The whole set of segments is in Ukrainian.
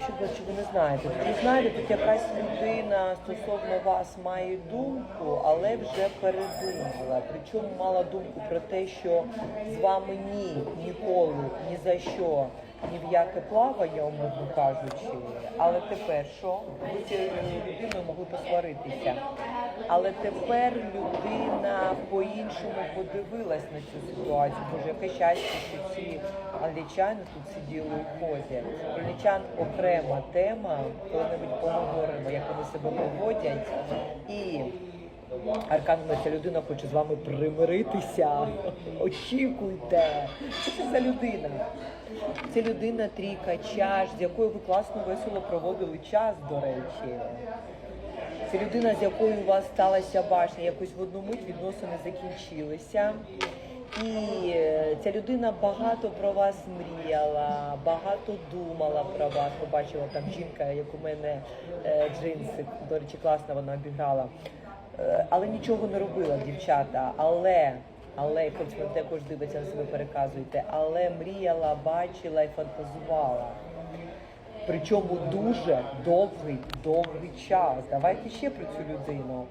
Якщо чи ви не знаєте, ви знаєте, тут якась людина стосовно вас має думку, але вже передумала. Причому мала думку про те, що з вами ні, ніколи, ні за що, ні в яке плавання, умовно кажучи. Але тепер що? Ви цією людиною могли посваритися. Але тепер людина по-іншому подивилась на цю ситуацію. Боже, яке щастя, що ці англічани тут сиділи у позі. Англічан окрема тема, коли-небудь поговоримо, як вони себе поводять. І Аркан ця людина хоче з вами примиритися. Очікуйте. Що це за людина? Це людина трійка чаш, з якою ви класно весело проводили час, до речі. Це людина, з якою у вас сталася башня, якось в одну мить відносини закінчилися. І е, ця людина багато про вас мріяла, багато думала про вас. Побачила там жінка, як у мене е, джинси, до речі, класно вона обіграла. Е, Але нічого не робила, дівчата. Але, але хлопці, ви також дивиться на себе, переказуєте, але мріяла, бачила і фантазувала. Причому дуже довгий, довгий час. Давайте ще про цю людину.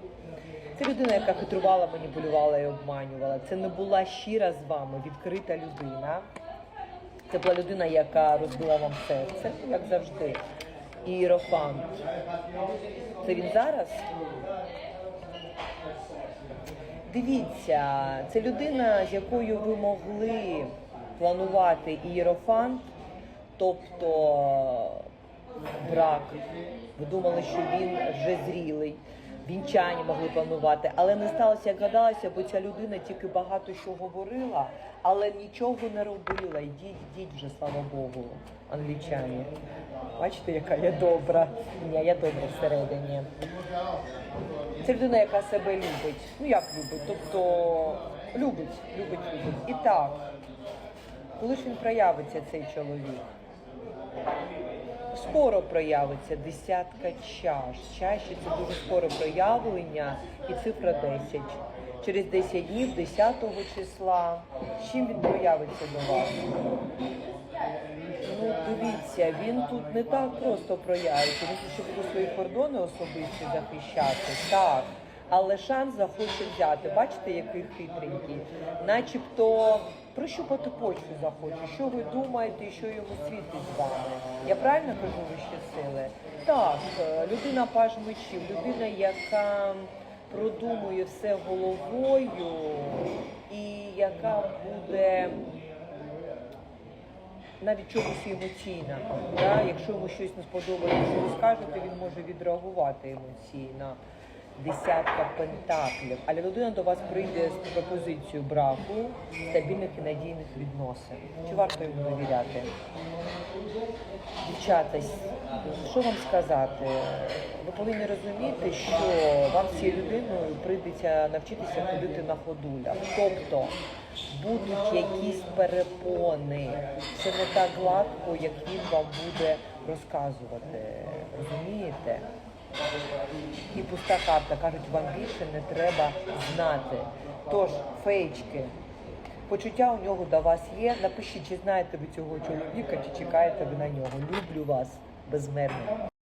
Це людина, яка хитрувала, маніпулювала і обманювала. Це не була щира з вами, відкрита людина. Це була людина, яка розбила вам серце, як завжди. І Іерофант. Це він зараз? Дивіться, це людина, з якою ви могли планувати ієрофант, тобто брак. Ви думали, що він вже зрілий, вінчання могли планувати, але не сталося, як гадалося, бо ця людина тільки багато що говорила, але нічого не робила. Йдіть, йдіть вже, слава Богу, англічані. Бачите, яка я добра. Ні, я добра всередині. Це людина, яка себе любить. Ну як любить? Тобто любить, любить, любить. І так, коли ж він проявиться, цей чоловік? Скоро проявиться десятка чаш. Чаші це дуже скоро проявлення і цифра 10. Через 10 днів, 10 числа. Чим він проявиться до вас? Ну, він тут не так просто проявиться. Він ще буде свої кордони особисті захищати. Так. Але шанс захоче взяти. Бачите, який хитренький. Начебто прощупати почву захоче. Що ви думаєте що йому світить з вами? Я правильно кажу вище сили? Так, е, людина паж мечів, людина, яка продумує все головою і яка буде навіть чомусь емоційна. Да? Якщо йому щось не сподобається, що ви скажете, він може відреагувати емоційно. Десятка пентаклів. Але людина до вас прийде з пропозицією браку, стабільних і надійних відносин. Чи варто йому довіряти? Дівчата, що вам сказати? Ви повинні розуміти, що вам цією людиною прийдеться навчитися ходити на ходулях. Тобто будуть якісь перепони. Це не так гладко, як він вам буде розказувати. Розумієте? І пуста карта кажуть, вам більше не треба знати. Тож, феєчки, почуття у нього до вас є. Напишіть, чи знаєте ви цього чоловіка, чи чекаєте ви на нього. Люблю вас безмерно.